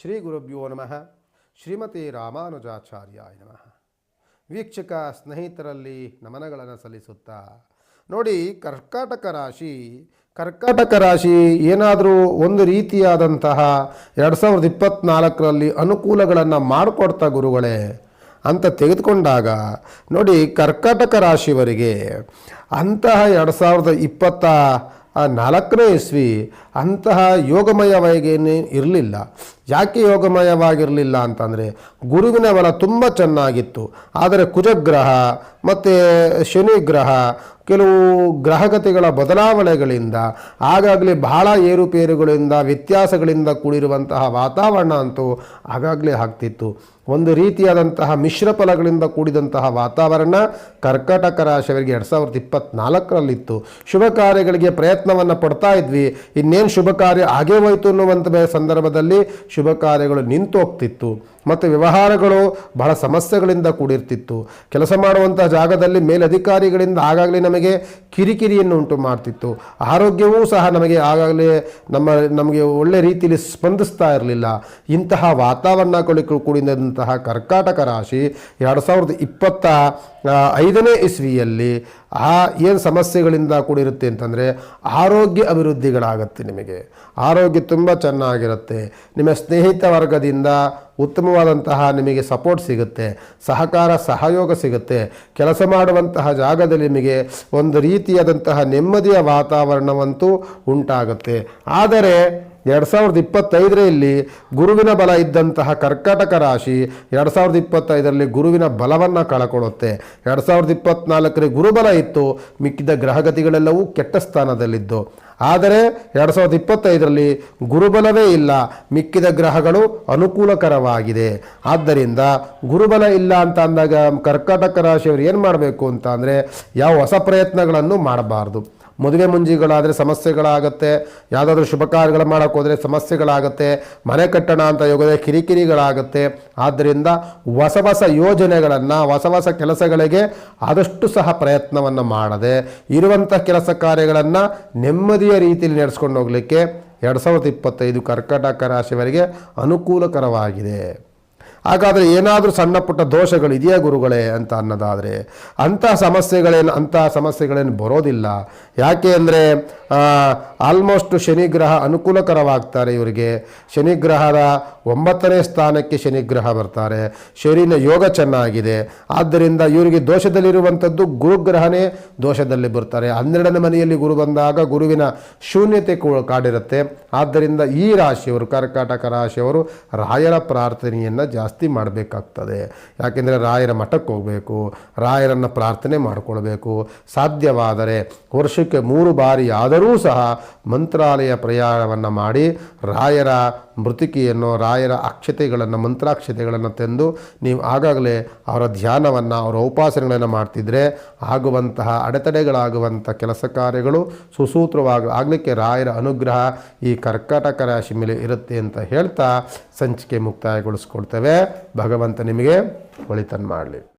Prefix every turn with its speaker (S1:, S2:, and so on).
S1: ಶ್ರೀ ಗುರುಭ್ಯೋ ನಮಃ. ಶ್ರೀಮತಿ ರಾಮಾನುಜಾಚಾರ್ಯಾಯ ನಮಃ. ವೀಕ್ಷಕ ಸ್ನೇಹಿತರಲ್ಲಿ ನಮನಗಳನ್ನು ಸಲ್ಲಿಸುತ್ತಾ, ನೋಡಿ, ಕರ್ಕಾಟಕ ರಾಶಿ ಕರ್ಕಾಟಕ ರಾಶಿ ಏನಾದರೂ ಒಂದು ರೀತಿಯಾದಂತಹ ಎರಡು ಸಾವಿರದ ಇಪ್ಪತ್ತ್ನಾಲ್ಕರಲ್ಲಿ ಅನುಕೂಲಗಳನ್ನು ಮಾಡಿಕೊಡ್ತಾ ಗುರುಗಳೇ, ಅಂತ ತೆಗೆದುಕೊಂಡಾಗ, ನೋಡಿ, ಕರ್ಕಾಟಕ ರಾಶಿಯವರಿಗೆ ಅಂತಹ ಎರಡು ಸಾವಿರದ ಇಪ್ಪತ್ತ ನಾಲ್ಕನೇ ಇಸ್ವಿ ಅಂತಹ ಯೋಗಮಯವಾಗಿ ಇರಲಿಲ್ಲ. ಯಾಕೆ ಯೋಗಮಯವಾಗಿರಲಿಲ್ಲ ಅಂತಂದರೆ ಗುರುವಿನ ಬಲ ತುಂಬ ಚೆನ್ನಾಗಿತ್ತು. ಆದರೆ ಕುಜಗ್ರಹ ಮತ್ತು ಶನಿ ಗ್ರಹ ಕೆಲವು ಗ್ರಹಗತಿಗಳ ಬದಲಾವಣೆಗಳಿಂದ ಆಗಾಗಲೇ ಬಹಳ ಏರುಪೇರುಗಳಿಂದ, ವ್ಯತ್ಯಾಸಗಳಿಂದ ಕೂಡಿರುವಂತಹ ವಾತಾವರಣ ಅಂತೂ ಆಗಾಗಲೇ ಆಗ್ತಿತ್ತು. ಒಂದು ರೀತಿಯಾದಂತಹ ಮಿಶ್ರ ಫಲಗಳಿಂದ ಕೂಡಿದಂತಹ ವಾತಾವರಣ ಕರ್ಕಾಟಕ ರಾಶಿಯವರಿಗೆ ಎರಡು ಸಾವಿರದ ಇಪ್ಪತ್ತ್ನಾಲ್ಕರಲ್ಲಿತ್ತು ಶುಭ ಕಾರ್ಯಗಳಿಗೆ ಪ್ರಯತ್ನವನ್ನು ಪಡ್ತಾ ಇದ್ವಿ. ಇನ್ನೇನು ಶುಭ ಕಾರ್ಯ ಆಗೇ ಹೋಯಿತು ಅನ್ನುವಂಥ ಸಂದರ್ಭದಲ್ಲಿ ಶುಭ ಕಾರ್ಯಗಳು ನಿಂತು ಹೋಗ್ತಿತ್ತು ಮತ್ತು ವ್ಯವಹಾರಗಳು ಬಹಳ ಸಮಸ್ಯೆಗಳಿಂದ ಕೂಡಿರ್ತಿತ್ತು. ಕೆಲಸ ಮಾಡುವಂಥ ಜಾಗದಲ್ಲಿ ಮೇಲಧಿಕಾರಿಗಳಿಂದ ಆಗಾಗಲೇ ನಮಗೆ ಕಿರಿಕಿರಿಯನ್ನು ಉಂಟು ಮಾಡ್ತಿತ್ತು. ಆರೋಗ್ಯವೂ ಸಹ ನಮಗೆ ಆಗಾಗಲೇ ನಮ್ಮ, ನಮಗೆ ಒಳ್ಳೆ ರೀತಿಯಲ್ಲಿ ಸ್ಪಂದಿಸ್ತಾ ಇರಲಿಲ್ಲ. ಇಂತಹ ವಾತಾವರಣ ಕೂಡಿದಂತಹ ಕರ್ಕಾಟಕ ರಾಶಿ ಎರಡು ಸಾವಿರದ ಇಪ್ಪತ್ತ ಐದನೇ ಇಸ್ವಿಯಲ್ಲಿ ಆ, ಏನು ಸಮಸ್ಯೆಗಳಿಂದ ಕೂಡಿರುತ್ತೆ ಅಂತಂದರೆ ಆರೋಗ್ಯ ಅಭಿವೃದ್ಧಿಗಳಾಗತ್ತೆ ನಿಮಗೆ. ಆರೋಗ್ಯ ತುಂಬ ಚೆನ್ನಾಗಿರುತ್ತೆ. ನಿಮ್ಮ ಸ್ನೇಹಿತ ವರ್ಗದಿಂದ ಉತ್ತಮವಾದಂತಹ ನಿಮಗೆ ಸಪೋರ್ಟ್ ಸಿಗುತ್ತೆ, ಸಹಕಾರ, ಸಹಯೋಗ ಸಿಗುತ್ತೆ. ಕೆಲಸ ಮಾಡುವಂತಹ ಜಾಗದಲ್ಲಿ ನಿಮಗೆ ಒಂದು ರೀತಿಯಾದಂತಹ ನೆಮ್ಮದಿಯ ವಾತಾವರಣವಂತೂ ಉಂಟಾಗುತ್ತೆ. ಆದರೆ ಎರಡು ಸಾವಿರದ ಇಪ್ಪತ್ತೈದರಲ್ಲಿ ಗುರುವಿನ ಬಲ ಇದ್ದಂತಹ ಕರ್ಕಟಕ ರಾಶಿ ಎರಡು ಸಾವಿರದ ಇಪ್ಪತ್ತೈದರಲ್ಲಿ ಗುರುವಿನ ಬಲವನ್ನು ಕಳ್ಕೊಳ್ಳುತ್ತೆ. ಎರಡು ಸಾವಿರದ ಇಪ್ಪತ್ತ್ನಾಲ್ಕರಲ್ಲಿ ಗುರುಬಲ ಇತ್ತು, ಮಿಕ್ಕಿದ ಗ್ರಹಗತಿಗಳೆಲ್ಲವೂ ಕೆಟ್ಟ ಸ್ಥಾನದಲ್ಲಿದ್ದು. ಆದರೆ ಎರಡು ಸಾವಿರದ ಇಪ್ಪತ್ತೈದರಲ್ಲಿ ಗುರುಬಲವೇ ಇಲ್ಲ, ಮಿಕ್ಕಿದ ಗ್ರಹಗಳು ಅನುಕೂಲಕರವಾಗಿದೆ. ಆದ್ದರಿಂದ ಗುರುಬಲ ಇಲ್ಲ ಅಂತ ಅಂದಾಗ ಕರ್ಕಾಟಕ ರಾಶಿಯವರು ಏನು ಮಾಡಬೇಕು ಅಂತ ಅಂದರೆ ಯಾವ ಹೊಸ ಪ್ರಯತ್ನಗಳನ್ನು ಮಾಡಬಾರ್ದು. ಮದುವೆ ಮುಂಜಿಗಳಾದರೆ ಸಮಸ್ಯೆಗಳಾಗುತ್ತೆ. ಯಾವುದಾದ್ರೂ ಶುಭ ಕಾರ್ಯಗಳು ಮಾಡೋಕ್ಕೆ ಹೋದರೆ ಸಮಸ್ಯೆಗಳಾಗುತ್ತೆ. ಮನೆ ಕಟ್ಟಣ ಅಂತ ಯೋಗದ ಕಿರಿಕಿರಿಗಳಾಗುತ್ತೆ. ಆದ್ದರಿಂದ ಹೊಸ ಹೊಸ ಯೋಜನೆಗಳನ್ನು, ಹೊಸ ಹೊಸ ಕೆಲಸಗಳಿಗೆ ಆದಷ್ಟು ಸಹ ಪ್ರಯತ್ನವನ್ನು ಮಾಡದೆ ಇರುವಂಥ ಕೆಲಸ ಕಾರ್ಯಗಳನ್ನು ನೆಮ್ಮದಿಯ ರೀತಿಯಲ್ಲಿ ನಡೆಸ್ಕೊಂಡು ಹೋಗಲಿಕ್ಕೆ ಎರಡು ಸಾವಿರದ ಇಪ್ಪತ್ತೈದು ಕರ್ಕಾಟಕ ರಾಶಿಯವರಿಗೆ ಅನುಕೂಲಕರವಾಗಿದೆ. ಹಾಗಾದರೆ ಏನಾದರೂ ಸಣ್ಣ ಪುಟ್ಟ ದೋಷಗಳು ಇದೆಯಾ ಗುರುಗಳೇ ಅಂತ ಅನ್ನೋದಾದರೆ ಅಂಥ ಸಮಸ್ಯೆಗಳೇನು ಅಂಥ ಸಮಸ್ಯೆಗಳೇನು ಬರೋದಿಲ್ಲ. ಯಾಕೆ ಅಂದರೆ ಆಲ್ಮೋಸ್ಟ್ ಶನಿಗ್ರಹ ಅನುಕೂಲಕರವಾಗ್ತಾರೆ ಇವರಿಗೆ. ಶನಿಗ್ರಹದ ಒಂಬತ್ತನೇ ಸ್ಥಾನಕ್ಕೆ ಶನಿಗ್ರಹ ಬರ್ತಾರೆ. ಶರೀರ ಯೋಗ ಚೆನ್ನಾಗಿದೆ. ಆದ್ದರಿಂದ ಇವರಿಗೆ ದೋಷದಲ್ಲಿರುವಂಥದ್ದು ಗುರುಗ್ರಹನೇ ದೋಷದಲ್ಲಿ ಬರ್ತಾರೆ. ಹನ್ನೆರಡನೇ ಮನೆಯಲ್ಲಿ ಗುರು ಬಂದಾಗ ಗುರುವಿನ ಶೂನ್ಯತೆ ಕಾಡಿರುತ್ತೆ. ಆದ್ದರಿಂದ ಈ ರಾಶಿಯವರು, ಕರ್ಕಾಟಕ ರಾಶಿಯವರು ರಾಯರ ಪ್ರಾರ್ಥನೆಯನ್ನು ಜಾಸ್ತಿ ಮಾಡಬೇಕಾಗ್ತದೆ. ಯಾಕೆಂದರೆ ರಾಯರ ಮಠಕ್ಕೆ ಹೋಗಬೇಕು, ರಾಯರನ್ನು ಪ್ರಾರ್ಥನೆ ಮಾಡಿಕೊಳ್ಬೇಕು. ಸಾಧ್ಯವಾದರೆ ವರ್ಷಕ್ಕೆ ಮೂರು ಬಾರಿ ಆದರೂ ಸಹ ಮಂತ್ರಾಲಯ ಪ್ರಯಾಣವನ್ನು ಮಾಡಿ ರಾಯರ ಮೃತಿಕೆಯನ್ನು ರಾಯರ ಅಕ್ಷತೆಗಳನ್ನು, ಮಂತ್ರಾಕ್ಷತೆಗಳನ್ನು ತಂದು ನೀವು ಆಗಾಗಲೇ ಅವರ ಧ್ಯಾನವನ್ನು, ಅವರ ಉಪಾಸನೆಗಳನ್ನು ಮಾಡ್ತಿದ್ರೆ ಆಗುವಂತಹ ಅಡೆತಡೆಗಳಾಗುವಂಥ ಕೆಲಸ ಕಾರ್ಯಗಳು ಸುಸೂತ್ರವಾಗಿ, ಆಗಲಿಕ್ಕೆ ರಾಯರ ಅನುಗ್ರಹ ಈ ಕರ್ಕಾಟಕ ರಾಶಿ ಮೇಲೆ ಇರುತ್ತೆ ಅಂತ ಹೇಳ್ತಾ ಸಂಚಿಕೆ ಮುಕ್ತಾಯಗೊಳಿಸ್ಕೊಡ್ತೇವೆ. ಭಗವಂತ ನಿಮಗೆ ಒಳಿತನ್ನು ಮಾಡಲಿ.